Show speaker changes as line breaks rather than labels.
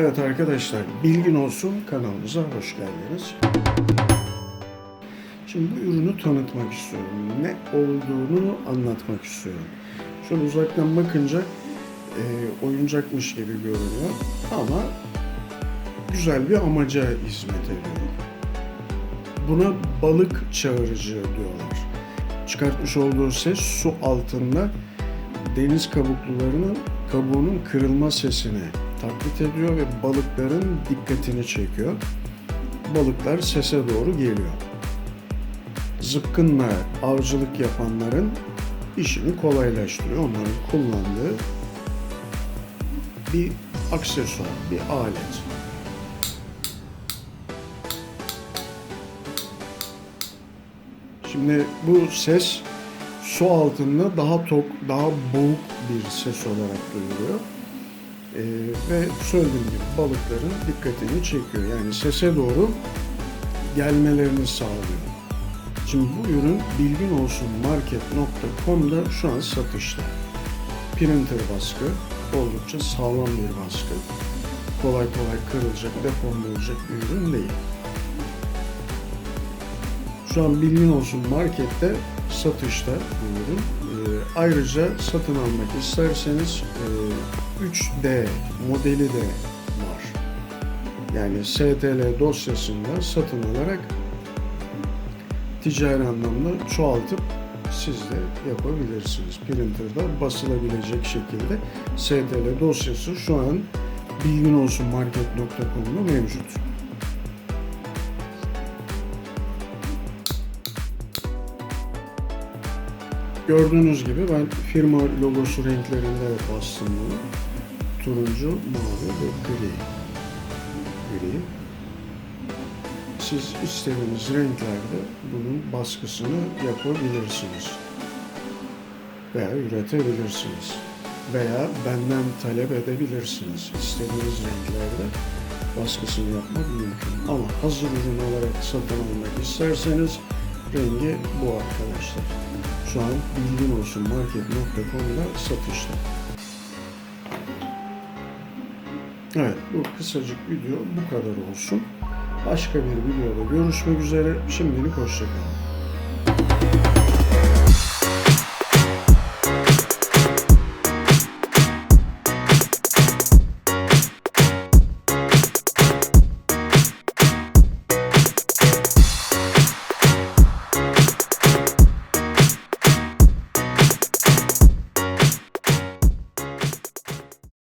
Evet arkadaşlar, bilgin olsun kanalımıza hoş geldiniz. Şimdi bu ürünü tanıtmak istiyorum. Ne olduğunu anlatmak istiyorum. Şöyle uzaktan bakınca e, oyuncakmış gibi görünüyor ama güzel bir amaca hizmet ediyor. Buna balık çağırıcı diyorlar. Çıkartmış olduğu ses su altında deniz kabuklularının kabuğunun kırılma sesini taklit ediyor ve balıkların dikkatini çekiyor. Balıklar sese doğru geliyor. Zıpkınla avcılık yapanların işini kolaylaştırıyor. Onların kullandığı bir aksesuar, bir alet. Şimdi bu ses su altında daha tok, daha boğuk bir ses olarak duyuluyor. Ee, ve söylediğim gibi balıkların dikkatini çekiyor. Yani sese doğru gelmelerini sağlıyor. Şimdi bu ürün bilgin olsun market.com'da şu an satışta. Printer baskı, oldukça sağlam bir baskı. Kolay kolay kırılacak, deforme bir ürün Şu an bilgin olsun markette satışta bu ürün. Ee, ayrıca satın almak isterseniz e, 3D modeli de var. Yani STL dosyasında satın alarak ticari anlamda çoğaltıp siz de yapabilirsiniz. Printer'da basılabilecek şekilde STL dosyası şu an bilgin olsun market.com'da mevcut. Gördüğünüz gibi ben firma logosu renklerinde bastım bunu. Turuncu, mavi ve gri. Gri. Siz istediğiniz renklerde bunun baskısını yapabilirsiniz. Veya üretebilirsiniz. Veya benden talep edebilirsiniz. İstediğiniz renklerde baskısını yapmak mümkün. Ama hazır ürün olarak satın almak isterseniz rengi bu arkadaşlar. Şu an bilgin olsun market.com'da satışta. Evet bu kısacık video bu kadar olsun. Başka bir videoda görüşmek üzere. Şimdilik hoşçakalın.